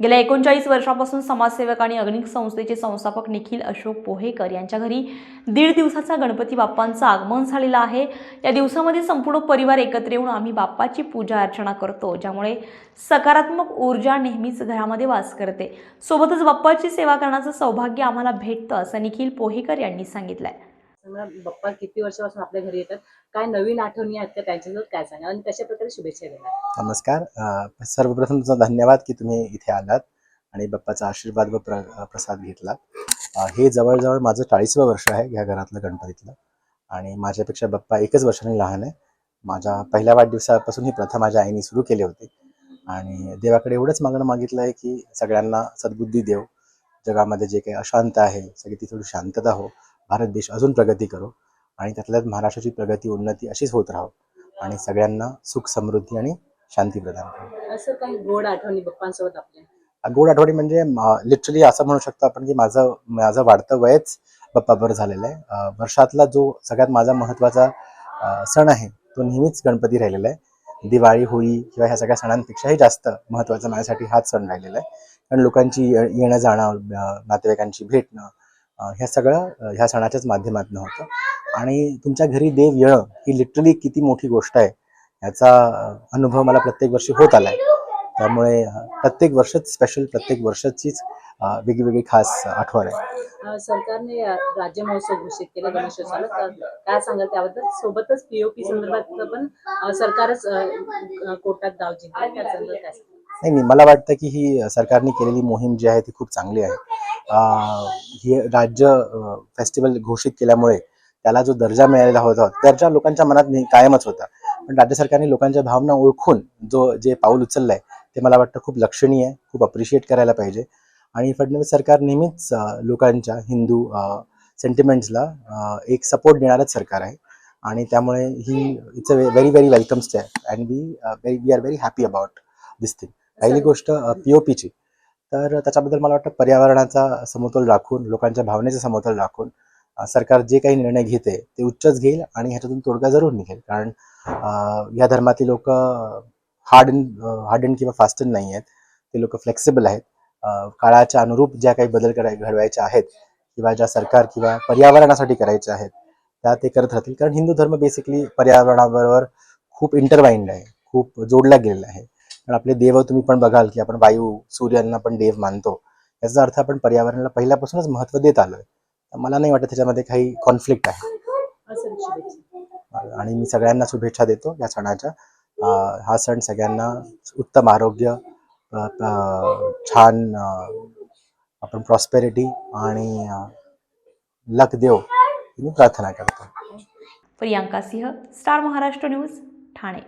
गेल्या एकोणचाळीस वर्षापासून समाजसेवक आणि अग्निक संस्थेचे संस्थापक निखिल अशोक पोहेकर यांच्या घरी दीड दिवसाचा गणपती बाप्पांचं आगमन झालेलं आहे. या दिवसामध्ये संपूर्ण परिवार एकत्र येऊन आम्ही बाप्पाची पूजा अर्चना करतो ज्यामुळे सकारात्मक ऊर्जा नेहमीच घरामध्ये वास करते. सोबतच बाप्पाची सेवा करण्याचं सौभाग्य आम्हाला भेटतं असं निखिल पोहेकर यांनी सांगितलं आहे मला बाप्पा किती वर्षापासून आपल्या घरी येतात? काय नवीन आठवणी आहेत का? त्यांच्यासोबत काय सांगा आणि कशा प्रकारे शुभेच्छा देणार? नमस्कार. अ, सर्वप्रथम तुमचा धन्यवाद की तुम्ही इथे आलात आणि बाप्पाचा आशीर्वाद व प्र प्रसाद घेतला अ, हे जवळजवळ माझं चाळीसवं वर्ष आहे या घरातलं गणपतीतलं. आणि माझ्यापेक्षा बाप्पा एकच वर्षाने लहान आहे. माझ्या पहिल्या वाढदिवसापासून ही प्रथा माझ्या आईने सुरू केली होती. आणि देवाकडे एवढंच मागणं मागितलं आहे की सगळ्यांना सद्बुद्धी देव. जगामध्ये जे काही अशांत आहे सगळी ती थोडी शांतता हो. भारत देश अजून प्रगती करो आणि त्यातल्यात महाराष्ट्राची प्रगती उन्नती अशीच होत राहो. आणि सगळ्यांना सुख समृद्धी आणि शांती प्रदान करो. असं काही गोड आठवणी बाप्पांसोबत आपल्या? गोड आठवडी म्हणजे लिटरली असं म्हणू शकतो आपण की माझं माझं वाढतं वयच बाप्पावर झालेलं आहे. वर्षातला जो सगळ्यात माझा महत्त्वाचा सण आहे तो नेहमीच गणपती राहिलेला आहे. दिवाळी होळी किंवा ह्या सगळ्या सणांपेक्षाही जास्त महत्त्वाचा माझ्यासाठी हाच सण राहिलेला आहे. कारण लोकांची येणं जाणं नातेवाईकांची भेटणं ह्या सगळं अं, ह्या सणाच्याच माध्यमातून होतं. आणि तुमच्या घरी देव येणं ही लिटरली किती मोठी गोष्ट आहे याचा अनुभव मला प्रत्येक वर्षी होत आला आहे त्यामुळे प्रत्येक वर्षच स्पेशल प्रत्येक वर्षाचीच अं, वेगळी खास आठवण आहे. सरकारने राज्य महोत्सव घोषित केला गणेशोत्सवाला काय सांगाल त्याबद्दल? सोबतच पीओपी संदर्भात पण सरकारच कोर्टात दाव जिंकला? नाही नाही मला वाटतं की ही सरकारने केलेली मोहीम जी आहे ती खूप चांगली आहे. ही राज्य फेस्टिवल घोषित केल्यामुळे त्याला जो दर्जा मिळालेला होता दर्जा लोकांच्या मनात कायमच होता. पण राज्य सरकारने लोकांच्या भावना ओळखून जो जे पाऊल उचललं आहे ते मला वाटतं खूप लक्षणीय आहे खूप अप्रिशिएट करायला पाहिजे. आणि फडणवीस सरकार नेहमीच लोकांच्या हिंदू सेंटिमेंट्सला एक सपोर्ट देणारच सरकार आहे. आणि त्यामुळे ही it's a very very welcome step and we very we are very happy about this thing पहिली गोष्ट पी ओ पीची तर त्याच्याबद्दल मला वाटतं पर्यावरणाचा समतोल राखून लोकांच्या भावनेचा समतोल राखून सरकार जे काही निर्णय घेते ते उच्चच घेईल आणि ह्याच्यातून तोडगा जरूर निघेल. कारण या धर्मातील लोक हार्ड एंड हार्ड एंड किंवा फास्टन नाही आहेत. ते लोक फ्लेक्सिबल आहेत. काळाच्या अनुरूप ज्या काही बदल कराय घडवायच्या आहेत किंवा ज्या सरकार किंवा पर्यावरणासाठी करायच्या आहेत त्या ते करत राहतील. कारण हिंदू धर्म बेसिकली पर्यावरणाबरोबर खूप इंटरवाइंड आहे. खूप जोडला गेलेला आहे. पण आपले देव तुम्ही पण बघाल की आपण वायू सूर्यांना पण देव मानतो. याचा अर्थ आपण पर्यावरणाला पहिल्यापासूनच महत्त्व देत आलोय. तर मला नाही वाटत त्याच्यामध्ये काही कॉन्फ्लिक्ट आहे. आणि मी सगळ्यांना शुभेच्छा देतो या सणाच्या. हा सण सगळ्यांना उत्तम आरोग्य छान आपण प्रॉस्पेरिटी आणि लक देव मी प्रार्थना करतो. Priyanka Singh star Maharashtra news Thane.